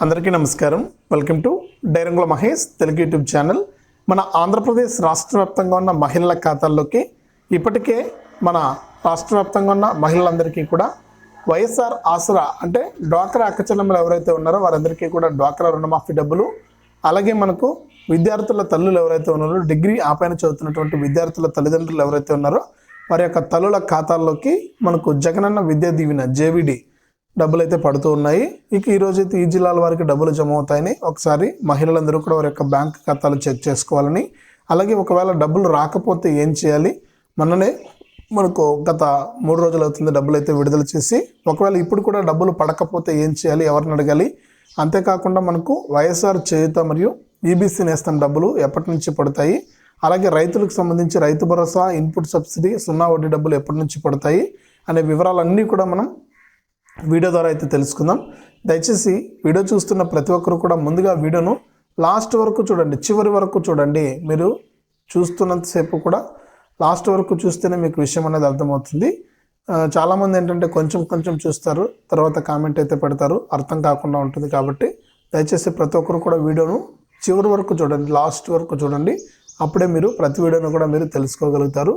అందరికీ నమస్కారం. Welcome to డైరంగుల మహేష్ తెలుగు యూట్యూబ్ ఛానల్. మన ఆంధ్రప్రదేశ్ రాష్ట్ర వ్యాప్తంగా ఉన్న మహిళల ఖాతాల్లోకి ఇప్పటికే మన రాష్ట్ర వ్యాప్తంగా ఉన్న మహిళలందరికీ కూడా వైఎస్ఆర్ ఆసరా అంటే డ్వాక్రా అక్కచెల్లెమ్మలు ఎవరైతే ఉన్నారో వారందరికీ కూడా డ్వాక్రా రుణమాఫీ డబ్బులు అలాగే మనకు విద్యార్థుల తల్లులు ఎవరైతే ఉన్నారో డిగ్రీ ఆపైన చదువుతున్నటువంటి విద్యార్థుల తల్లిదండ్రులు ఎవరైతే ఉన్నారో వారి యొక్క తల్లుల ఖాతాల్లోకి మనకు జగనన్న విద్యా దీవెన జేవిడి డబ్బులు అయితే పడుతూ ఉన్నాయి. ఇక ఈ రోజు అయితే ఈ జిల్లాల వారికి డబ్బులు జమ అవుతాయని ఒకసారి మహిళలందరూ కూడా వారి యొక్క బ్యాంక్ ఖాతాలు చెక్ చేసుకోవాలని. అలాగే ఒకవేళ డబ్బులు రాకపోతే ఏం చేయాలి? మొన్ననే మనకు గత మూడు రోజులు అవుతుంది డబ్బులు అయితే విడుదల చేసి. ఒకవేళ ఇప్పుడు కూడా డబ్బులు పడకపోతే ఏం చేయాలి? ఎవరిని అడగాలి? అంతేకాకుండా మనకు వైఎస్ఆర్ చేయుత మరియు ఈబీసీ నేస్తం డబ్బులు ఎప్పటి నుంచి పడతాయి? అలాగే రైతులకు సంబంధించి రైతు భరోసా ఇన్పుట్ సబ్సిడీ సున్నా వడ్డీ డబ్బులు ఎప్పటి నుంచి పడతాయి? అనే వివరాలన్నీ కూడా మనం వీడియో ద్వారా అయితే తెలుసుకుందాం. దయచేసి వీడియో చూస్తున్న ప్రతి ఒక్కరు కూడా ముందుగా వీడియోను లాస్ట్ వరకు చూడండి. చివరి వరకు చూడండి. మీరు చూస్తున్నంతసేపు కూడా లాస్ట్ వరకు చూస్తేనే మీకు విషయం అనేది అర్థమవుతుంది. చాలామంది ఏంటంటే కొంచెం కొంచెం చూస్తారు తర్వాత కామెంట్ అయితే పెడతారు. అర్థం కాకుండా ఉంటుంది కాబట్టి దయచేసి ప్రతి ఒక్కరు కూడా వీడియోను చివరి వరకు చూడండి. లాస్ట్ వరకు చూడండి. అప్పుడే మీరు ప్రతి వీడియోను కూడా మీరు తెలుసుకోగలుగుతారు.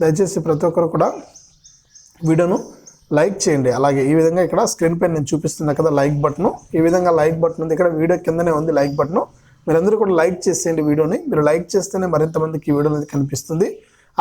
దయచేసి ప్రతి ఒక్కరు కూడా వీడియోను లైక్ చేయండి. అలాగే ఈ విధంగా ఇక్కడ స్క్రీన్ పైన నేను చూపిస్తున్నా కదా లైక్ బటన్. ఈ విధంగా లైక్ బటన్ ఉంది. ఇక్కడ వీడియో కిందనే ఉంది లైక్ బటన్. మీరందరూ కూడా లైక్ చేసేయండి వీడియోని. మీరు లైక్ చేస్తేనే మరింత మందికి ఈ వీడియో అనేది కనిపిస్తుంది.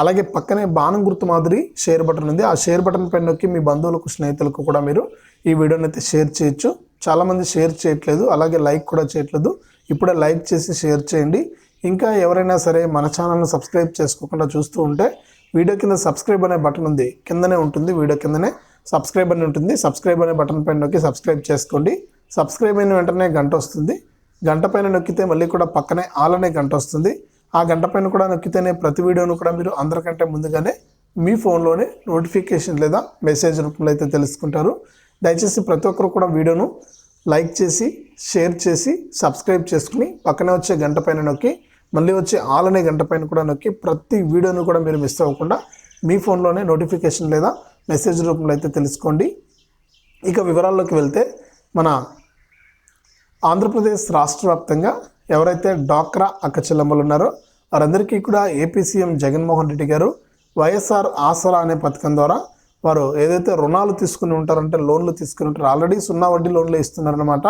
అలాగే పక్కనే బాణం గుర్తు మాదిరి షేర్ బటన్ ఉంది. ఆ షేర్ బటన్ పైన నొక్కి మీ బంధువులకు స్నేహితులకు కూడా మీరు ఈ వీడియోని అయితే షేర్ చేయొచ్చు. చాలామంది షేర్ చేయట్లేదు. అలాగే లైక్ కూడా చేయట్లేదు. ఇప్పుడే లైక్ చేసి షేర్ చేయండి. ఇంకా ఎవరైనా సరే మన ఛానల్ని సబ్స్క్రైబ్ చేసుకోకుండా చూస్తూ ఉంటే వీడియో కింద సబ్స్క్రైబ్ అనే బటన్ ఉంది. కిందనే ఉంటుంది. వీడియో కిందనే సబ్స్క్రైబ్ అని ఉంటుంది. సబ్స్క్రైబ్ అనే బటన్ పైన నొక్కి సబ్స్క్రైబ్ చేసుకోండి. సబ్స్క్రైబ్ అయిన వెంటనే గంట వస్తుంది. గంట పైన నొక్కితే మళ్ళీ కూడా పక్కనే ఆల్ అనే గంట వస్తుంది. ఆ గంట పైన కూడా నొక్కితేనే ప్రతి వీడియోను కూడా మీరు అందరికంటే ముందుగానే మీ ఫోన్లోనే నోటిఫికేషన్ లేదా మెసేజ్ రూపంలో అయితే తెలుసుకుంటారు. దయచేసి ప్రతి ఒక్కరు కూడా వీడియోను లైక్ చేసి షేర్ చేసి సబ్స్క్రైబ్ చేసుకుని పక్కనే వచ్చే గంట పైన నొక్కి మళ్ళీ వచ్చే ఆల్ అనే గంట పైన కూడా నొక్కి ప్రతి వీడియోను కూడా మీరు మిస్ అవ్వకుండా మీ ఫోన్లోనే నోటిఫికేషన్ లేదా మెసేజ్ రూపంలో అయితే తెలుసుకోండి. ఇక వివరాల్లోకి వెళ్తే మన ఆంధ్రప్రదేశ్ రాష్ట్ర వ్యాప్తంగా ఎవరైతే డాక్రా అక్కచెల్లెమ్మలు ఉన్నారో వారందరికీ కూడా ఏపీ సీఎం జగన్మోహన్ రెడ్డి గారు వైఎస్ఆర్ ఆసరా అనే పథకం ద్వారా వారు ఏదైతే రుణాలు తీసుకుని ఉంటారంటే లోన్లు తీసుకుని ఉంటారు. ఆల్రెడీ సున్నా వడ్డీ లోన్లు ఇస్తున్నారనమాట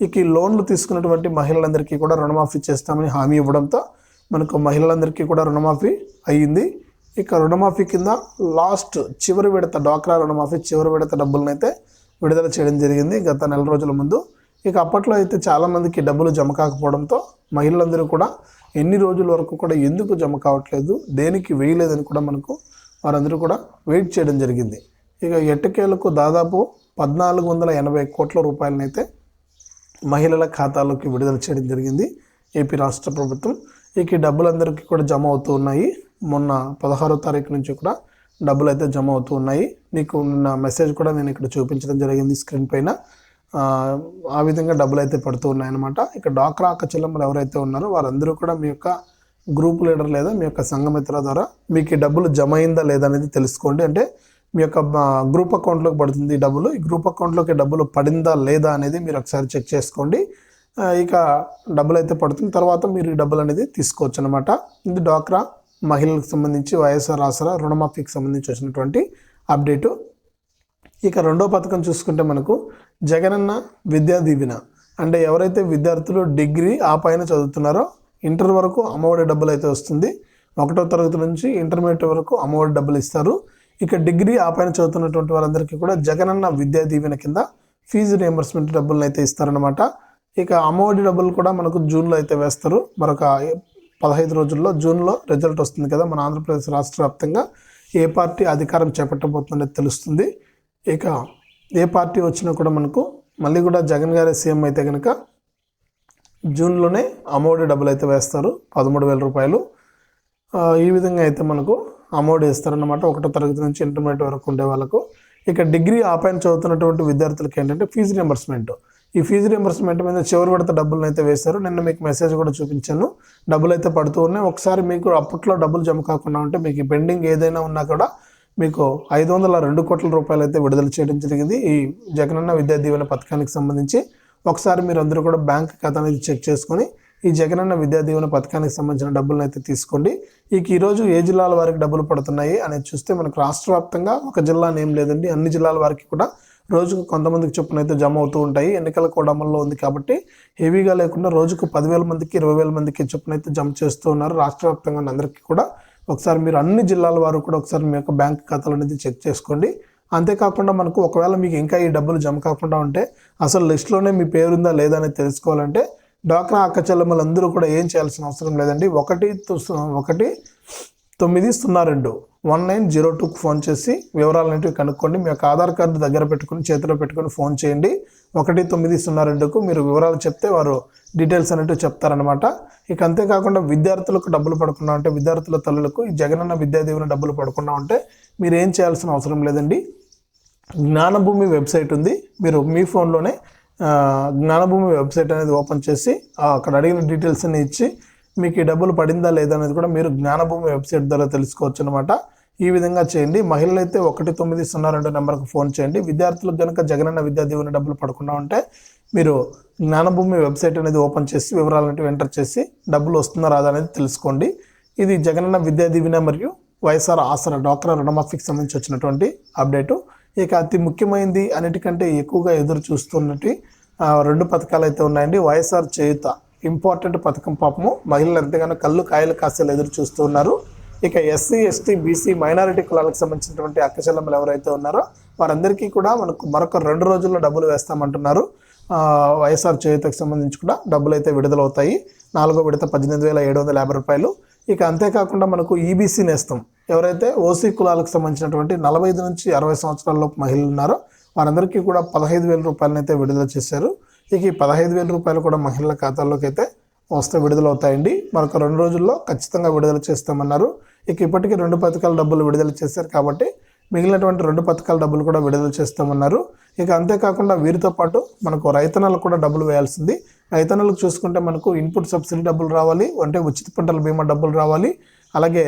ఇక ఈ లోన్లు తీసుకున్నటువంటి మహిళలందరికీ కూడా రుణమాఫీ చేస్తామని హామీ ఇవ్వడంతో మనకు మహిళలందరికీ కూడా రుణమాఫీ అయ్యింది ఇక రుణమాఫీ కింద లాస్ట్ చివరి విడత డాక్రా రుణమాఫీ చివరి విడత డబ్బులను అయితే విడుదల చేయడం జరిగింది గత నెల రోజుల ముందు. ఇక అప్పట్లో అయితే చాలామందికి డబ్బులు జమ కాకపోవడంతో మహిళలందరూ కూడా ఎన్ని రోజుల వరకు కూడా ఎందుకు జమ కావట్లేదు దేనికి వేయలేదని కూడా మనకు వారందరూ కూడా వెయిట్ చేయడం జరిగింది. ఇక ఎట్టకేలకు దాదాపు పద్నాలుగు వందల ఎనభై కోట్ల రూపాయలనైతే మహిళల ఖాతాలోకి విడుదల చేయడం జరిగింది. ఏపీ రాష్ట్ర ప్రభుత్వం. ఇక డబ్బులందరికీ కూడా జమ అవుతూ ఉన్నాయి. మొన్న పదహారో తారీఖు నుంచి కూడా డబ్బులు అయితే జమ అవుతూ ఉన్నాయి. నీకు నిన్న మెసేజ్ కూడా నేను ఇక్కడ చూపించడం జరిగింది స్క్రీన్ పైన. ఆ, విధంగా డబ్బులు అయితే పడుతూ ఉన్నాయన్నమాట. ఇక డాక్రా అక్క చెల్లెమ్మలు ఎవరైతే ఉన్నారో వారందరూ కూడా మీ యొక్క గ్రూప్ లీడర్ లేదా మీ యొక్క సంఘమిత్ర ద్వారా మీకు ఈ డబ్బులు జమ అయిందా లేదా అనేది తెలుసుకోండి. అంటే మీ యొక్క గ్రూప్ అకౌంట్లోకి పడుతుంది ఈ డబ్బులు. ఈ గ్రూప్ అకౌంట్లోకి డబ్బులు పడిందా లేదా అనేది మీరు ఒకసారి చెక్ చేసుకోండి. ఇక డబ్బులు అయితే పడుతుంది. తర్వాత మీరు ఈ డబ్బులు అనేది తీసుకోవచ్చు అనమాట ఇది డాక్రా మహిళలకు సంబంధించి వైఎస్ఆర్ ఆసరా రుణమాఫీకి సంబంధించి వచ్చినటువంటి అప్డేటు. ఇక రెండో పథకం చూసుకుంటే మనకు జగనన్న విద్యా దీవెన. అంటే ఎవరైతే విద్యార్థులు డిగ్రీ ఆ పైన చదువుతున్నారో ఇంటర్ వరకు అమ్మఒడి డబ్బులు అయితే వస్తుంది. ఒకటో తరగతి నుంచి ఇంటర్మీడియట్ వరకు అమ్మఒడి డబ్బులు ఇస్తారు. ఇక డిగ్రీ ఆ పైన చదువుతున్నటువంటి వారందరికీ కూడా జగనన్న విద్యా దీవెన కింద ఫీజు రియంబర్స్మెంట్ డబ్బులను అయితే ఇస్తారనమాట ఇక అమ్మఒడి డబ్బులు కూడా మనకు జూన్లో అయితే వేస్తారు. మరొక పదహైదు రోజుల్లో జూన్లో రిజల్ట్ వస్తుంది కదా మన ఆంధ్రప్రదేశ్ రాష్ట్ర వ్యాప్తంగా. ఏ పార్టీ అధికారం చేపట్టబోతుందనేది తెలుస్తుంది. ఇక ఏ పార్టీ వచ్చినా కూడా మనకు మళ్ళీ కూడా జగన్ గారే సీఎం అయితే కనుక జూన్లోనే అమౌంట్ డబ్బులు అయితే వేస్తారు పదమూడు వేల రూపాయలు. ఈ విధంగా అయితే మనకు అమౌంట్ ఇస్తారన్నమాట ఒకటో తరగతి నుంచి ఇంటర్మీడియట్ వరకు ఉండే వాళ్ళకు. ఇక డిగ్రీ ఆపైన చదువుతున్నటువంటి విద్యార్థులకి ఏంటంటే ఫీజు రియంబర్స్మెంట్. ఈ ఫీజు రియంబర్స్మెంట్ మీద చివరి విడత డబ్బులను అయితే వేశారు. నిన్న మీకు మెసేజ్ కూడా చూపించాను. డబ్బులు అయితే పడుతూ ఉన్నాయి. ఒకసారి మీకు అప్పట్లో డబ్బులు జమ కాకుండా ఉంటే మీకు పెండింగ్ ఏదైనా ఉన్నా కూడా మీకు ఐదు వందల రెండు కోట్ల రూపాయలు అయితే విడుదల చేయడం జరిగింది. ఈ జగనన్న విద్యా దీవెన పథకానికి సంబంధించి ఒకసారి మీరు అందరూ కూడా బ్యాంక్ ఖాతా అనేది చెక్ చేసుకొని ఈ జగనన్న విద్యా దీవెన పథకానికి సంబంధించిన డబ్బులను అయితే తీసుకోండి. ఇక ఈరోజు ఏ జిల్లాల వారికి డబ్బులు పడుతున్నాయి అనేది చూస్తే మనకు రాష్ట్ర వ్యాప్తంగా ఒక జిల్లా ఏం లేదండి. అన్ని జిల్లాల వారికి కూడా రోజుకు కొంతమందికి చొప్పున అయితే జమ అవుతూ ఉంటాయి. ఎన్నికల కూడా అమల్లో ఉంది కాబట్టి హెవీగా లేకుండా రోజుకు పదివేల మందికి ఇరవై వేల మందికి చొప్పున అయితే జమ చేస్తూ ఉన్నారు. రాష్ట్ర వ్యాప్తంగా అందరికీ కూడా ఒకసారి మీరు అన్ని జిల్లాల వారు కూడా ఒకసారి మీ యొక్క బ్యాంక్ ఖాతాలు అనేది చెక్ చేసుకోండి. అంతేకాకుండా మనకు ఒకవేళ మీకు ఇంకా ఈ డబ్బులు జమ కాకుండా ఉంటే అసలు లిస్టులోనే మీ పేరుందా లేదా అనేది తెలుసుకోవాలంటే డ్వాక్రా అక్క చెల్లెమ్మలందరూ కూడా ఏం చేయాల్సిన అవసరం లేదండి. ఒకటి తు- ఒకటి తొమ్మిది సున్నా రెండు వన్ నైన్ జీరో టూకి ఫోన్ చేసి వివరాలు కనుక్కోండి. మీ యొక్క ఆధార్ కార్డు దగ్గర పెట్టుకుని చేతిలో పెట్టుకుని ఫోన్ చేయండి. ఒకటి తొమ్మిది సున్నా రెండుకు మీరు వివరాలు చెప్తే వారు డీటెయిల్స్ అనేటివి చెప్తారనమాట ఇక అంతేకాకుండా విద్యార్థులకు డబ్బులు పడకుండా ఉంటే విద్యార్థుల తల్లులకు ఈ జగనన్న విద్యా డబ్బులు పడకుండా ఉంటే మీరు ఏం చేయాల్సిన అవసరం లేదండి. జ్ఞానభూమి వెబ్సైట్ ఉంది. మీరు మీ ఫోన్లోనే జ్ఞానభూమి వెబ్సైట్ అనేది ఓపెన్ చేసి అక్కడ అడిగిన డీటెయిల్స్ అన్ని ఇచ్చి మీకు ఈ డబ్బులు పడిందా లేదా అనేది కూడా మీరు జ్ఞానభూమి వెబ్సైట్ ద్వారా తెలుసుకోవచ్చు అనమాట ఈ విధంగా చేయండి. మహిళలు అయితే ఒకటి తొమ్మిది సున్నా రెండు నెంబర్కి ఫోన్ చేయండి. విద్యార్థులకు కనుక జగనన్న విద్యా దీవెన డబ్బులు పడకుండా ఉంటే మీరు జ్ఞానభూమి వెబ్సైట్ అనేది ఓపెన్ చేసి వివరాలు ఎంటర్ చేసి డబ్బులు వస్తుందా రాదా అనేది తెలుసుకోండి. ఇది జగనన్న విద్యా దీవెన మరియు వైఎస్ఆర్ ఆసరా డాక్టర్ రుణమాఫీకి సంబంధించి వచ్చినటువంటి అప్డేటు. ఇక అతి ముఖ్యమైనది అన్నిటికంటే ఎక్కువగా ఎదురు చూస్తున్నట్టు రెండు పథకాలు అయితే ఉన్నాయండి. వైఎస్ఆర్ చేయుత ఇంపార్టెంట్ పథకం పాపము. మహిళలు ఎంతగానో కళ్ళు కాయలు కాసేలు ఎదురు చూస్తూ ఉన్నారు. ఇక ఎస్సీ ఎస్టీ బీసీ మైనారిటీ కులాలకు సంబంధించినటువంటి అక్కచెల్లెమ్మలు ఎవరైతే ఉన్నారో వారందరికీ కూడా మనకు మరొక రెండు రోజుల్లో డబ్బులు వేస్తామంటున్నారు. వైఎస్ఆర్ చేయుతకు సంబంధించి కూడా డబ్బులు అయితే విడుదలవుతాయి. నాలుగో విడత పద్దెనిమిది వేల ఏడు వందల యాభై రూపాయలు. ఇక అంతేకాకుండా మనకు ఈబీసీ నేస్తం. ఎవరైతే ఓసీ కులాలకు సంబంధించినటువంటి నలభై ఐదు నుంచి అరవై సంవత్సరాల లోపు మహిళలు ఉన్నారో వారందరికీ కూడా పదహైదు వేల రూపాయలనైతే విడుదల చేశారు. ఇక ఈ పదహైదు వేల రూపాయలు కూడా మహిళల ఖాతాల్లోకి అయితే వస్తే విడుదలవుతాయండి. మరొక రెండు రోజుల్లో ఖచ్చితంగా విడుదల చేస్తామన్నారు. ఇక ఇప్పటికీ రెండు పథకాల డబ్బులు విడుదల చేశారు కాబట్టి మిగిలినటువంటి రెండు పథకాల డబ్బులు కూడా విడుదల చేస్తామన్నారు. ఇక అంతేకాకుండా వీరితో పాటు మనకు రైతన్నలకు కూడా డబ్బులు వేయాల్సింది. రైతన్నలకు చూసుకుంటే మనకు ఇన్పుట్ సబ్సిడీ డబ్బులు రావాలి అంటే ఉచిత పంటల బీమా డబ్బులు రావాలి. అలాగే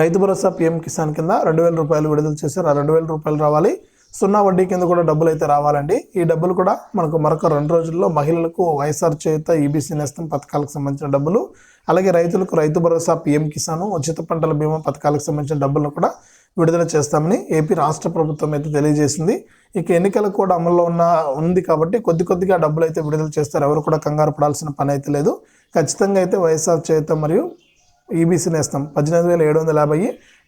రైతు భరోసా పీఎం కిసాన్ కింద రెండు వేల రూపాయలు విడుదల చేశారు. ఆ రెండు వేల రూపాయలు రావాలి. సున్నా వడ్డీ కింద కూడా డబ్బులు అయితే రావాలండి. ఈ డబ్బులు కూడా మనకు మరొక రెండు రోజుల్లో మహిళలకు వైఎస్ఆర్ చేత ఈబీసీ నేస్తం పథకాలకు సంబంధించిన డబ్బులు అలాగే రైతులకు రైతు భరోసా పీఎం కిసాన్ ఉచిత పంటల బీమా పథకాలకు సంబంధించిన డబ్బులను కూడా విడుదల చేస్తామని ఏపీ రాష్ట్ర ప్రభుత్వం అయితే తెలియజేసింది. ఇక ఎన్నికలు కూడా అమల్లో ఉన్న ఉంది కాబట్టి కొద్ది కొద్దిగా డబ్బులు అయితే విడుదల చేస్తారు. ఎవరు కూడా కంగారు పడాల్సిన పని అయితే లేదు. ఖచ్చితంగా అయితే వైఎస్ఆర్ చేత మరియు ఈబీసీ నేస్తాం పద్దెనిమిది వేల ఏడు వందల యాభై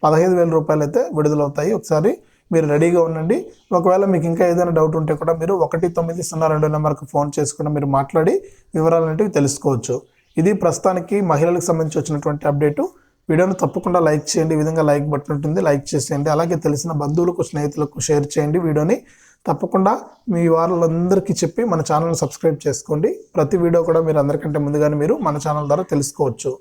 పదహైదు వేల రూపాయలు అయితే విడుదలవుతాయి. ఒకసారి మీరు రెడీగా ఉండండి. ఒకవేళ మీకు ఇంకా ఏదైనా డౌట్ ఉంటే కూడా మీరు ఒకటి తొమ్మిది సున్నా రెండు నెంబర్కి ఫోన్ చేసుకుని మీరు మాట్లాడి వివరాలనేటివి తెలుసుకోవచ్చు. ఇది ప్రస్తుతానికి మహిళలకు సంబంధించి వచ్చినటువంటి అప్డేటు. వీడియోను తప్పకుండా లైక్ చేయండి. ఈ విధంగా లైక్ బటన్ ఉంటుంది. లైక్ చేసేయండి. అలాగే తెలిసిన బంధువులకు స్నేహితులకు షేర్ చేయండి వీడియోని. తప్పకుండా మీ వాళ్ళందరికీ చెప్పి మన ఛానల్ని సబ్స్క్రైబ్ చేసుకోండి. ప్రతి వీడియో కూడా మీరు అందరికంటే ముందుగానే మీరు మన ఛానల్ ద్వారా తెలుసుకోవచ్చు.